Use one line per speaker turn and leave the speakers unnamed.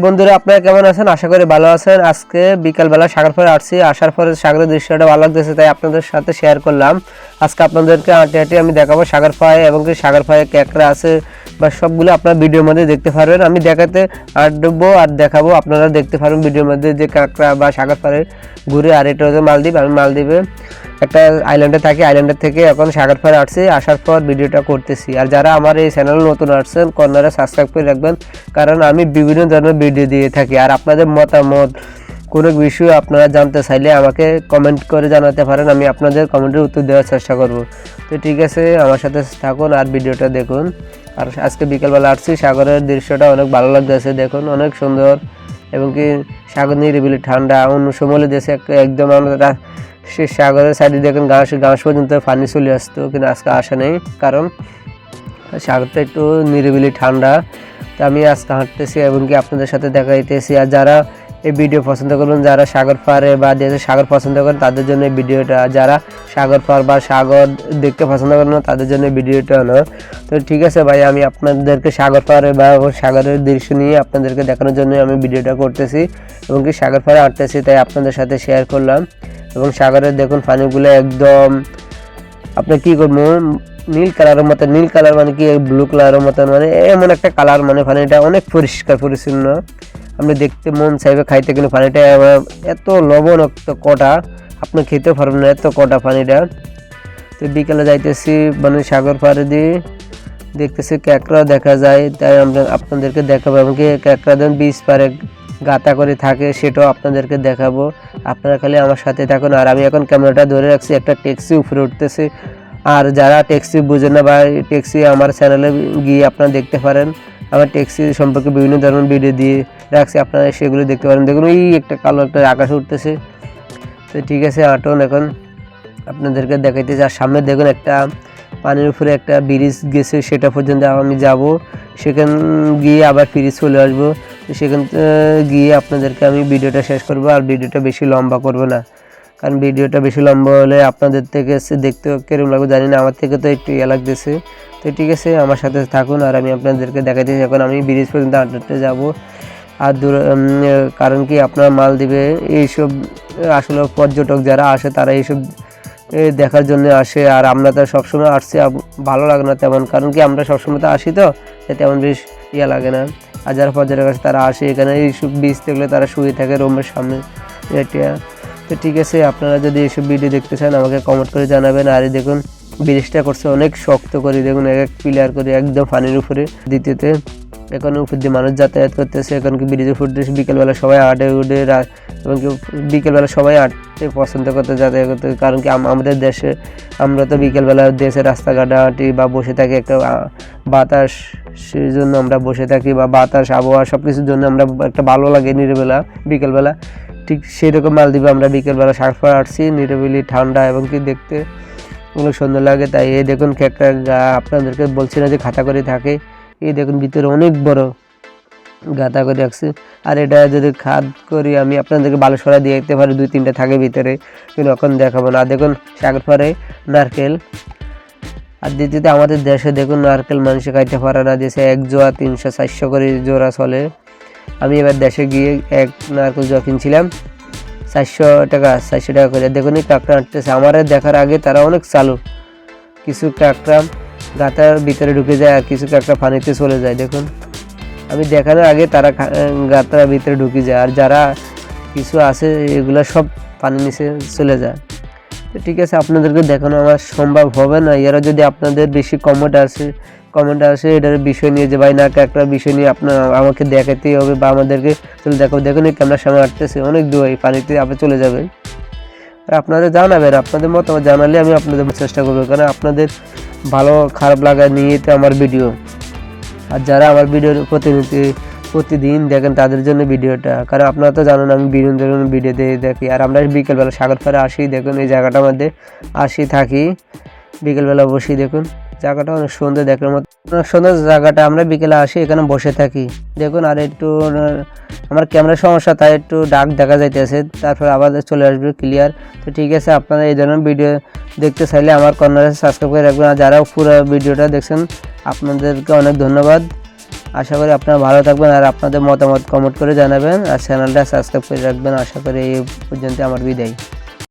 বন্ধুরা, আপনারা কেমন আছেন? আশা করি ভালো আছেন। আজকে বিকালবেলা সাগর পরে আসছি। আসার পরে সাগরের দৃশ্যটা ভালো লাগতেছে, তাই আপনাদের সাথে শেয়ার করলাম। আজকে আপনাদেরকে আঁটি হাঁটি আমি দেখাবো সাগর ফাই এবং কি সাগর ফায়ে ক্যাকড়া আছে বা সবগুলো আপনার ভিডিওর মধ্যে দেখতে পারবেন। আমি দেখাতে আঁটবো আর দেখাবো, আপনারা দেখতে পারবেন ভিডিওর মধ্যে যে কাঁকড়া বা সাগর পাড়ে ঘুরে আর এটা হচ্ছে মালদ্বীপ। আমি মালদ্বীপে একটা আইল্যান্ডে থাকি আইল্যান্ডের থেকে এখন সাগর পাড়ে আসছি। আসার পর ভিডিওটা করতেছি। আর যারা আমার এই চ্যানেল নতুন আসছেন কর্নারে সাবস্ক্রাইব করে রাখবেন। কারণ আমি বিভিন্ন ধরনের ভিডিও দিয়ে থাকি। আর আপনাদের মতামত কোনো বিষয়ে আপনারা জানতে চাইলে আমাকে কমেন্ট করে জানাতে পারেন, আমি আপনাদের কমেন্টের উত্তর দেওয়ার চেষ্টা করব। তো ঠিক আছে, আমার সাথে থাকুন আর ভিডিওটা দেখুন। আর আজকে বিকেলবেলা আসছি, সাগরের দৃশ্যটা অনেক ভালো লাগতেছে, দেখুন, অনেক সুন্দর। এবং কি সাগর নিরিবিলি ঠান্ডা, অন্য সময় দেশে এক- একদম আমরা সে সাগরের সাইডে দেখুন, ঘাস ঘাস পর্যন্ত পানি চলে আসতো, কিন্তু আজকে আসা নেই। কারণ সাগরটা একটু নিরিবিলি ঠান্ডা। তো আমি আজকে হাঁটতেছি এবং কি আপনাদের সাথে দেখাইতেছি আর যারা এই ভিডিও পছন্দ করবেন যারা সাগর পাড়ে বা দেশে সাগর পছন্দ করেন, তাদের জন্য এই ভিডিওটা যারা সাগর পাড় বা সাগর দেখতে পছন্দ করেন না, তাদের জন্য ভিডিওটা হলো। তো ঠিক আছে ভাই, আমি আপনাদেরকে সাগর পাড়ে বা সাগরের দৃশ্য নিয়ে আপনাদেরকে দেখানোর জন্য আমি ভিডিওটা করতেছি, এবং কি সাগর পাড়ে হাঁটতেছি, তাই আপনাদের সাথে শেয়ার করলাম। এবং সাগরের দেখুন পানিগুলো একদম, আপনি কি করব, নীল কালারের মতো, নীল কালার মানে কি ব্লু কালারের মতন মানে এমন একটা কালার মানে পানিটা অনেক পরিষ্কার, পরিচ্ছন্ন। আপনি দেখতে মন চাইবে খাইতে, কিন্তু পানিটা এত লবণাক্ত কটা, আপনি খেতে পারবেন না, এত কটা পানিটা। তো বিকেলে যাইতেছি মানে সাগর পাড়ে দিয়ে, দেখতেছি ক্যাকড়া দেখা যায়, তাই আমরা আপনাদেরকে দেখাবো এমনকি ক্যাকড়া দেন বীজ পারে গাতা করে থাকে, সেটাও আপনাদেরকে দেখাবো। আপনারা খালি আমার সাথে থাকুন, আর আমি এখন ক্যামেরাটা ধরে রাখছি, একটা ট্যাক্সি উপরে উঠতেছে। আর যারা ট্যাক্সি বুঝে না বা ট্যাক্সি আমার চ্যানেলে গিয়ে আপনারা দেখতে পারেন। আমার ট্যাক্সি সম্পর্কে বিভিন্ন ধরনের ভিডিও দিয়ে রাখছি, আপনারা সেগুলো দেখতে পারেন। দেখুন এই একটা কালো একটা আকাশ উঠতেছে। তো ঠিক আছে, আটন এখন আপনাদেরকে দেখাইতেছি আর সামনে দেখুন, একটা পানির উপরে একটা ব্রিজ গেছে, সেটা পর্যন্ত আমি যাব। সেখান গিয়ে আবার ফিরে চলে আসব। সেখান গিয়ে আপনাদেরকে আমি ভিডিওটা শেষ করব, আর ভিডিওটা বেশি লম্বা করব না। কারণ ভিডিওটা বেশি লম্বা হলে আপনাদের থেকে দেখতে কীরকম লাগবে জানি না, আমার থেকে তো একটু ইয়ে লাগতেছে। তো ঠিক আছে, আমার সাথে থাকুন আর আমি আপনাদেরকে দেখাইতেছি এখন আমি ব্রিজ পর্যন্ত হাঁটতে যাব। আর দূর কারণ কি আপনার মালদ্বীপে এইসব, আসলে পর্যটক যারা আসে, তারা এইসব দেখার জন্য আসে। আর আমরা তো সবসময় আসছি ভালো লাগে না তেমন। কারণ কি আমরা সবসময় তো আসি তো তেমন বেশ ইয়ে লাগে না। আর যারা পর্যটক আসে, তারা আসে। এখানে এইসব বীজ দেখলে তারা শুয়ে থাকে রুমের সামনে। এটা তো ঠিক আছে, আপনারা যদি এইসব ভিডিও দেখতে চান, আমাকে কমেন্ট করে জানাবেন। আর দেখুন, ব্রিজটা করছে অনেক শক্ত করে। দেখুন এক এক পিলার করে, একদম পানির উপরে। দ্বিতীয়তে, এখন উপর দিয়ে মানুষ যাতায়াত করতেছে। এখন কি ব্রিজে ফুটতেছে বিকেলবেলা সবাই আটে উঠে এবং কি বিকেলবেলা সবাই আটতে পছন্দ করতে, যাতায়াত করতে। কারণ কি, আম- আমাদের দেশে, আমরা তো বিকেলবেলা দেশে রাস্তাঘাটে হাঁটি বা বসে থাকি একটা বাতাস সেই জন্য আমরা বসে থাকি বা বাতাস, আবহাওয়া সব কিছুর জন্য আমরা একটা ভালো লাগে নিরিবেলা, বিকেলবেলা। ঠিক সেই রকম মালদ্বীপে আমরা বিকেলবেলা সার্ফার আসছি নিরিবিলি, ঠান্ডা এবং কি দেখতে অনেক সুন্দর লাগে। তাই এই দেখুন একটা আপনাদেরকে বলছি না যে খাতা করে থাকে। এই দেখুন ভিতরে অনেক বড় গাঁথা করে রাখছে। আর এটা যদি খাদ করি, আমি আপনাদেরকে ভালো সরা দিয়ে দেখতে পারি, দুই তিনটা থাকে ভিতরে। কিন্তু এখন দেখাবো না। দেখুন সাগর পরে নারকেল। আর দ্বিতীয়তে আমাদের দেশে দেখুন নারকেল মানুষে খাইতে পারে না দেশে এক জোড়া, তিনশো, চারশো করে জোড়া চলে। আমি এবার দেশে গিয়ে এক নারকেল জোড়া কিনছিলাম। চারশো টাকা চারশো টাকা করে। দেখুন কাঁকড়া আঁটতেছে আমার দেখার আগে তারা অনেক চালু কিছু কাঁকড়া গাতার ভিতরে ঢুকে যায় আর কিছু কাঁকড়া পানিতে চলে যায়। দেখুন। আমি দেখানোর আগে তারা গাতার ভিতরে ঢুকে যায়। আর যারা কিছু আছে, এগুলো সব পানি নিচে চলে যায়। তো ঠিক আছে, আপনাদেরকে দেখানো আমার সম্ভব হবে না। এরা যদি আপনাদের বেশি কমেন্ট আসে কমেন্ট আসে, এটার বিষয় নিয়ে যে ভাই না একটা বিষয় নিয়ে আপনার আমাকে দেখাতেই হবে বা আমাদেরকে চলে দেখো দেখুন এই ক্যামেরার সামনে আটতেছে অনেক দূর, এই পানিতে আপনি চলে যাবেন। আর আপনাদের জানাবেন, আপনাদের মতামত জানালে আমি আপনাদের চেষ্টা করব কারণ আপনাদের ভালো, খারাপ লাগা নিয়ে তো আমার ভিডিও। আর যারা আমার ভিডিওর প্রতিনিধি, প্রতিদিন দেখেন তাদের জন্য ভিডিওটা, কারণ আপনারা তো জানেন আমি বিভিন্ন ধরনের ভিডিও দিয়ে দেখি আর আমরা বিকেলবেলা সাগর পাড়ে আসি, দেখুন এই জায়গাটা আমাদের আসি, থাকি। বিকেলবেলা বসি, দেখুন। জায়গাটা অনেক সুন্দর দেখার মতো অনেক সুন্দর জায়গাটা। আমরা বিকেলে আসি, এখানে বসে থাকি। দেখুন, আর একটু, আমার ক্যামেরার সমস্যা, তাই একটু ডাক দেখা যাইতেছে। তারপর আবার চলে আসবে ক্লিয়ার তো ঠিক আছে, আপনারা এই ধরনের ভিডিও দেখতে চাইলে আমার কর্নারে সাবস্ক্রাইব করে রাখবেন। আর যারা পুরো ভিডিওটা দেখছেন, আপনাদেরকে অনেক ধন্যবাদ। আশা করি আপনারা ভালো থাকবেন আর আপনাদের মতামত কমেন্ট করে জানাবেন। আর চ্যানেলটা সাবস্ক্রাইব করে রাখবেন। আশা করি এই পর্যন্ত আমার বিদায়।